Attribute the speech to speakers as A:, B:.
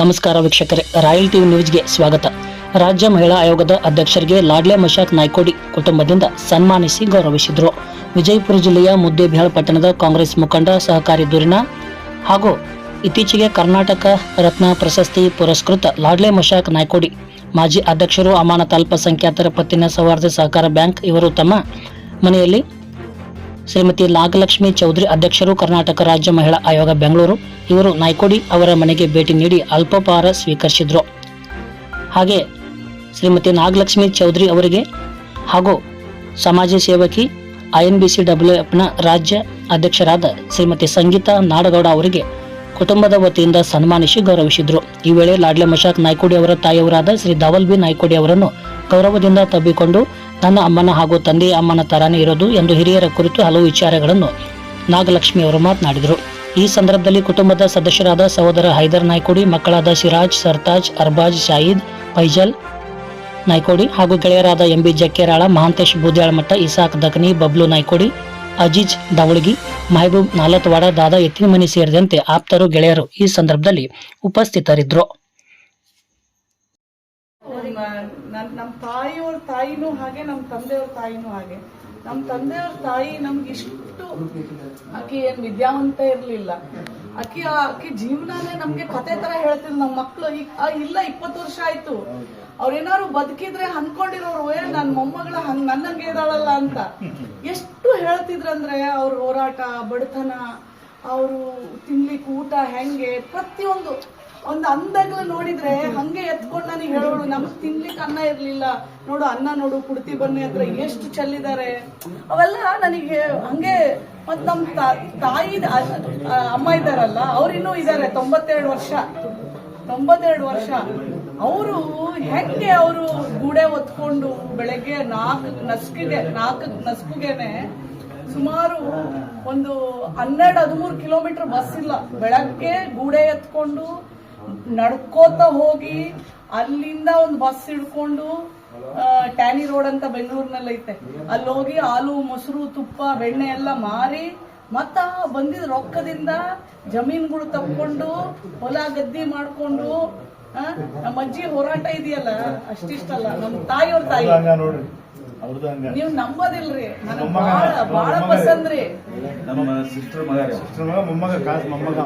A: ನಮಸ್ಕಾರ ವೀಕ್ಷಕರೇ, royal TV ನ್ಯೂಸ್ಗೆ ಸ್ವಾಗತ. ರಾಜ್ಯ ಮಹಿಳಾ ಆಯೋಗದ ಅಧ್ಯಕ್ಷರಿಗೆ ಲಾಡ್ಲೆ ಮಶಾಕ್ ನಾಯ್ಕೋಡಿ ಕುಟುಂಬದಿಂದ ಸನ್ಮಾನಿಸಿ ಗೌರವಿಸಿದರು. ವಿಜಯಪುರ ಜಿಲ್ಲೆಯ ಮುದ್ದೇಬಿಹಾಳ್ ಪಟ್ಟಣದ ಕಾಂಗ್ರೆಸ್ ಮುಖಂಡ, ಸಹಕಾರಿ ದುರಿನ ಹಾಗೂ ಇತ್ತೀಚೆಗೆ ಕರ್ನಾಟಕ ರತ್ನ ಪ್ರಶಸ್ತಿ ಪುರಸ್ಕೃತ ಲಾಡ್ಲೆ ಮಶಾಕ್ ನಾಯ್ಕೋಡಿ, ಮಾಜಿ ಅಧ್ಯಕ್ಷರು ಅಮಾನತ ಅಲ್ಪಸಂಖ್ಯಾತರ ಪತ್ತಿನ ಸೌಹಾರ್ದ ಸಹಕಾರ ಬ್ಯಾಂಕ್ ಇವರು ತಮ್ಮ ಮನೆಯಲ್ಲಿ ಶ್ರೀಮತಿ ನಾಗಲಕ್ಷ್ಮಿ ಚೌಧರಿ ಅಧ್ಯಕ್ಷರು ಕರ್ನಾಟಕ ರಾಜ್ಯ ಮಹಿಳಾ ಆಯೋಗ ಬೆಂಗಳೂರು. ಇವರು ನಾಯ್ಕೋಡಿ ಅವರ ಮನೆಗೆ ಭೇಟಿ ನೀಡಿ ಅಲ್ಪಪಾರ ಸ್ವೀಕರಿಸಿದ್ರು. ಹಾಗೆ ಶ್ರೀಮತಿ ನಾಗಲಕ್ಷ್ಮಿ ಚೌಧರಿ ಅವರಿಗೆ ಹಾಗೂ ಸಮಾಜ ಸೇವಕಿ ಐ ಎನ್ ಬಿ ಡಬ್ಲ್ಯೂ ಎಫ್ನ ರಾಜ್ಯ ಅಧ್ಯಕ್ಷರಾದ ಶ್ರೀಮತಿ ಸಂಗೀತಾ ನಾಡಗೌಡ ಅವರಿಗೆ ಕುಟುಂಬದ ವತಿಯಿಂದ ಸನ್ಮಾನಿಸಿ ಗೌರವಿಸಿದ್ರು. ಈ ವೇಳೆ ಲಾಡ್ಲೆ ಮಶಾಕ್ ನಾಯ್ಕೋಡಿ ಅವರ ತಾಯಿಯವರಾದ ಶ್ರೀ ಧವಲ್ ಬಿ ನಾಯ್ಕೋಡಿ ಅವರನ್ನು ಗೌರವದಿಂದ ತಬ್ಬಿಕೊಂಡು ನನ್ನ ಅಮ್ಮನ ಹಾಗೂ ತಂದೆಯ ಅಮ್ಮನ ತರಾನೇ ಇರೋದು ಎಂದು ಹಿರಿಯರ ಕುರಿತು ಹಲವು ವಿಚಾರಗಳನ್ನು ನಾಗಲಕ್ಷ್ಮಿ ಅವರು ಮಾತನಾಡಿದರು. ಈ ಸಂದರ್ಭದಲ್ಲಿ ಕುಟುಂಬದ ಸದಸ್ಯರಾದ ಸಹೋದರ ಹೈದರ್ ನಾಯ್ಕೋಡಿ, ಮಕ್ಕಳಾದ ಸಿರಾಜ್ ಸರ್ತಾಜ್, ಅರ್ಬಾಜ್, ಶಾಹಿದ್, ಫೈಜಲ್ ನಾಯ್ಕೋಡಿ ಹಾಗೂ ಗೆಳೆಯರಾದ M B Jakkeral, Mahantesh Budyalmath, Isaac Dakni Bablu Naikodi, Aziz Davalagi, Mahaboob Nalatwad, Dada Ettinamani ಸೇರಿದಂತೆ ಆಪ್ತರು ಗೆಳೆಯರು ಈ ಸಂದರ್ಭದಲ್ಲಿ ಉಪಸ್ಥಿತರಿದ್ದರು.
B: ನಮ್ಮ ತಾಯಿಯವ್ರ ತಾಯಿನೂ ಹಾಗೆ ನಮ್ಮ ತಂದೆಯವ್ರ ತಾಯಿನೂ ಹಾಗೆ. ನಮ್ಮ ತಂದೆಯವ್ರ ತಾಯಿ ನಮ್ಗೆ ಇಷ್ಟು ಆಕಿ ಏನ್ ವಿದ್ಯಾವಂತ ಇರ್ಲಿಲ್ಲ. ಆಕಿ ಆಕಿ ಜೀವನನೇ ನಮ್ಗೆ ಕತೆ ತರ ಹೇಳ್ತಿದ್ರು ನಮ್ಮ ಮಕ್ಳು. ಈಗ ಇಲ್ಲ, ಇಪ್ಪತ್ತು ವರ್ಷ ಆಯ್ತು. ಅವ್ರೇನಾದ್ರು ಬದುಕಿದ್ರೆ ಅನ್ಕೊಂಡಿರೋರು ಏ, ನನ್ ಮೊಮ್ಮಗಳ ಹಂಗ್ ನನ್ನಂಗೆ ಇದಾಳಲ್ಲ ಅಂತ. ಎಷ್ಟು ಹೇಳ್ತಿದ್ರಂದ್ರೆ ಅವ್ರ ಹೋರಾಟ, ಬಡತನ, ಅವರು ತಿನ್ಲಿಕ್ಕೆ ಊಟ ಹೆಂಗೆ, ಪ್ರತಿಯೊಂದು. ಒಂದು ಅಂದಾಗ್ಲು ನೋಡಿದ್ರೆ ಹಂಗೆ ಎತ್ಕೊಂಡು ನಾನು ಹೇಳೋಳು, ನಮ್ಗೆ ತಿನ್ಲಿಕ್ಕೆ ಅನ್ನ ಇರ್ಲಿಲ್ಲ. ನೋಡು, ಅನ್ನ ನೋಡು, ಕುಡ್ತಿ ಬನ್ನಿ ಅಂದ್ರೆ ಎಷ್ಟು ಚೆಲ್ಲಿದ್ದಾರೆ ಅವೆಲ್ಲ ನನಗೆ ಹಂಗೆ ಮತ್ ನಮ್ ತಾಯಿ ಅಮ್ಮ ಇದ್ದಾರಲ್ಲ ಅವ್ರಿನ್ನೂ ಇದ್ದಾರೆ ತೊಂಬತ್ತೆರಡು ವರ್ಷ. ತೊಂಬತ್ತೆರಡು ವರ್ಷ. ಅವರು ಹೆಂಗೆ ಅವರು ಗೂಡೆ ಒತ್ಕೊಂಡು ಬೆಳಗ್ಗೆ ನಾಲ್ಕು ನಸ್ಕಿಗೆ ನಾಲ್ಕು ನಸ್ಕುಗೆನೆ ಸುಮಾರು ಒಂದು ಹನ್ನೆರಡು, ಹದಿಮೂರು ಕಿಲೋಮೀಟರ್ ಬಸ್ ಇಲ್ಲ. ಬೆಳಗ್ಗೆ ಗೂಡೆ ಎತ್ಕೊಂಡು ನಡ್ಕೋತ ಹೋಗಿ ಅಲ್ಲಿಂದ ಒಂದು ಬಸ್ ಹಿಡ್ಕೊಂಡು ಟ್ಯಾನಿ ರೋಡ್ ಅಂತ ಬೆಂಗಳೂರಿನಲ್ಲಿ ಐತೆ. ಅಲ್ಲಿ ಹೋಗಿ ಹಾಲು ಮೊಸರು ತುಪ್ಪ ಬೆಣ್ಣೆ ಎಲ್ಲ ಮಾರಿ ಮತ್ತ ಬಂದಿದ ರೊಕ್ಕದಿಂದ ಜಮೀನ್ಗಳು ತಕ್ಕೊಂಡು ಹೊಲ ಗದ್ದಿ ಮಾಡ್ಕೊಂಡು ಆ, ನಮ್ಮ ಅಜ್ಜಿ ಹೋರಾಟ ಇದೆಯಲ್ಲ ಅಷ್ಟಿಷ್ಟಲ್ಲ. ನಮ್ಮ ತಾಯಿಯವ್ರ ತಾಯಿ. ನೀವ್ ನಂಬೋದಿಲ್ರಿ. ನನಗೆ ಬಹಳ ಬಹಳ ಪಸಂದ್ರಿ.
C: ನಮ್ಮ ಸಿಸ್ಟರ್ ಮಗ. ರೀ
D: ಮಗ ಮೊಮ್ಮಗ ಕಾಸ್ ಮೊಮ್ಮಗ.